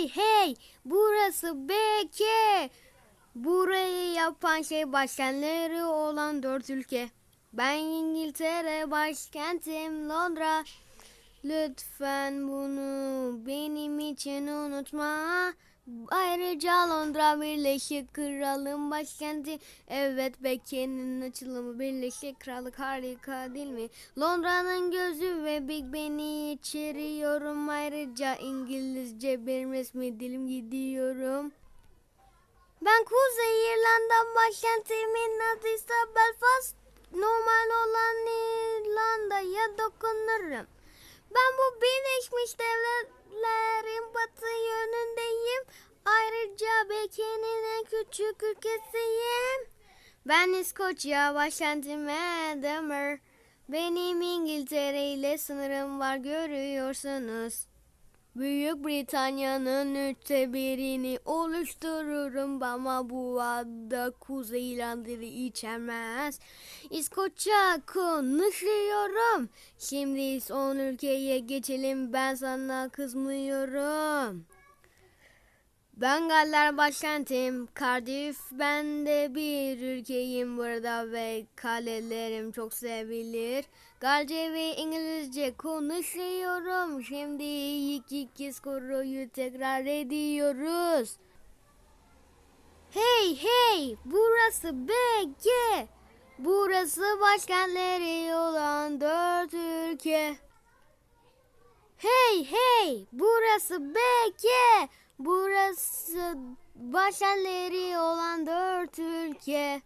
Hey hey burası BK. Burayı yapan şey başkentleri olan dört ülke. Ben İngiltere başkentim Londra. Lütfen bunu benim için unutma. Ayrıca Londra Birleşik Krallığın başkenti. Evet Becky'nin açılımı Birleşik Krallık harika değil mi? Londra'nın gözü ve Big Ben'i içeriyorum. Ayrıca İngilizce bir resmi dilim gidiyorum. Ben Kuzey İrlanda başkentimin adıysa Belfast. Normal olan İrlanda'ya dokunurum. Ben bu Birleşmiş Devletler'in batı küçük ülkesiyim. Ben İskoçya başkentim Edinburgh. Benim İngiltere ile sınırım var görüyorsunuz. Büyük Britanya'nın üçte birini oluştururum ama bu ada Kuzey İrlanda'yı içermez. İskoçya konuşuyorum. Şimdi son ülkeye geçelim ben sana kızmıyorum. Ben Galler başkentim. Cardiff ben de bir ülkeyim burada ve kalelerim çok sevilir. Galce ve İngilizce konuşuyorum. Şimdi iki iki skoruyu tekrar ediyoruz. Hey hey burası BG. Burası başkentleri olan dört ülke. Hey hey burası BG. Burası başkentleri olan dört ülke.